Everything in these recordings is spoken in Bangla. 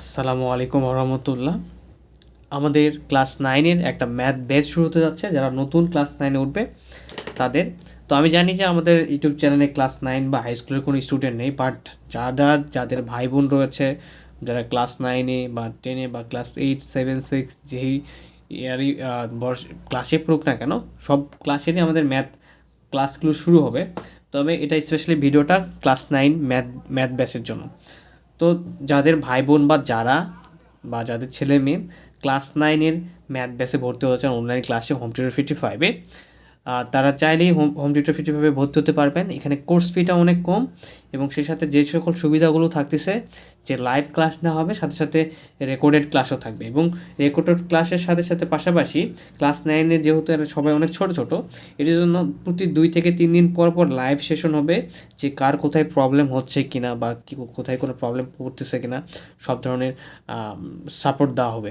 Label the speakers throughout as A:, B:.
A: আসসালামু আলাইকুম রহমতুল্লাহ আমাদের ক্লাস নাইনের একটা ম্যাথ বেস শুরু হতে যাচ্ছে, যারা নতুন ক্লাস নাইনে উঠবে তাদের। তো আমি জানি যে আমাদের ইউটিউব চ্যানেলে ক্লাস নাইন বা হাই স্কুলের কোনো স্টুডেন্ট নেই, বাট যারা, যাদের ভাই বোন রয়েছে, যারা ক্লাস নাইনে বা টেনে বা ক্লাস এইট, সেভেন, সিক্স যেই ইয়ারই বর্ষ, ক্লাসে পড়ুক না কেন, সব ক্লাসেরই আমাদের ম্যাথ ক্লাসগুলো শুরু হবে। তবে এটা স্পেশালি ভিডিওটা ক্লাস নাইন ম্যাথ ম্যাথ ব্যাসের জন্য। তো যাদের ভাই বোন বা যারা বা যাদের ছেলে মেয়ে ক্লাস নাইনের ম্যাথ ব্যাসে ভর্তি হচ্ছেন অনলাইন ক্লাসে হোম টিউটার ফিফটি ফাইভে তারা চাইলেই হোম হোম টিউটার ফিটিভাবে ভর্তি হতে পারবেন, এখানে কোর্স ফিটা অনেক কম এবং সেই সাথে যে সকল সুবিধাগুলো থাকতেছে, যে লাইভ ক্লাস না হবে, সাথে সাথে রেকর্ডেড ক্লাসও থাকবে এবং রেকর্ডেড ক্লাসের সাথে সাথে পাশাপাশি ক্লাস নাইনে যেহেতু এরা সবাই অনেক ছোট ছোট এটির জন্য প্রতি দুই থেকে তিন দিন পর পর লাইভ সেশন হবে, যে কার কোথায় প্রবলেম হচ্ছে কিনা বা কোথায় কোনো প্রবলেম পড়তেছে কিনা, সব ধরনের সাপোর্ট দেওয়া হবে।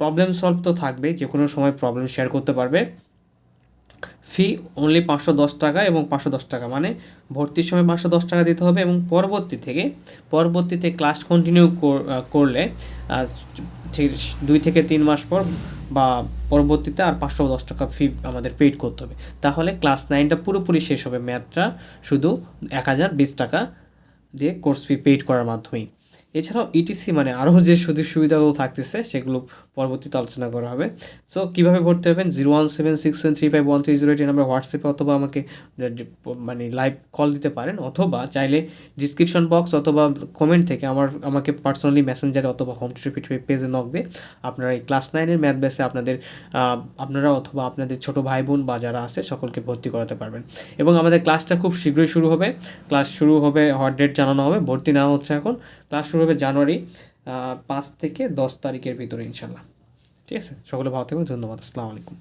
A: প্রবলেম সলভ তো থাকবে যে কোনো সময় প্রবলেম শেয়ার করতে পারবে। ফি অনলি পাঁচশো দশ টাকা এবং পাঁচশো দশ টাকা। মানে ভর্তির সময় পাঁচশো দশ টাকা দিতে হবে এবং পরবর্তী থেকে, পরবর্তীতে ক্লাস কন্টিনিউ করলে দুই থেকে তিন মাস পর বা পরবর্তীতে আর পাঁচশো দশ টাকা ফি আমাদের পেইড করতে হবে। তাহলে ক্লাস নাইনটা পুরোপুরি শেষ হবে ম্যাথটা শুধু এক হাজার বিশ টাকা দিয়ে কোর্স ফি পেইড করার মাধ্যমেই। এছাড়াও ইটিসি মানে আরও যে সুযোগ সুবিধাগুলো থাকতেছে, সেগুলো পরবর্তীতে আলোচনা করা হবে। সো কীভাবে ভর্তি হবেন? Zero one seven six seven three five one three zero eight number হোয়াটসঅ্যাপে অথবা আমাকে মানে লাইভ কল দিতে পারেন, অথবা চাইলে ডিসক্রিপশন বক্স অথবা কমেন্ট থেকে আমার, আমাকে পার্সোনালি মেসেঞ্জারে অথবা হোম টিউটর পেজে নক দিয়ে আপনারা এই ক্লাস নাইনের ম্যাথ বেসে আপনাদের আপনারা অথবা আপনাদের ছোট ভাই বোন বা যারা আছে, সকলকে ভর্তি করাতে পারবেন। এবং আমাদের ক্লাসটা খুব শীঘ্রই শুরু হবে। ক্লাস শুরু হবে, হট ডেট জানানো হবে, ভর্তি নেওয়া হচ্ছে এখন। ক্লাস শুরু হবে জানুয়ারি পাঁচ থেকে দশ তারিখের ভিতরে ইনশাল্লাহ। ঠিক আছে? সকলে ভালো থাকবেন, ধন্যবাদ। আসসালামু আলাইকুম।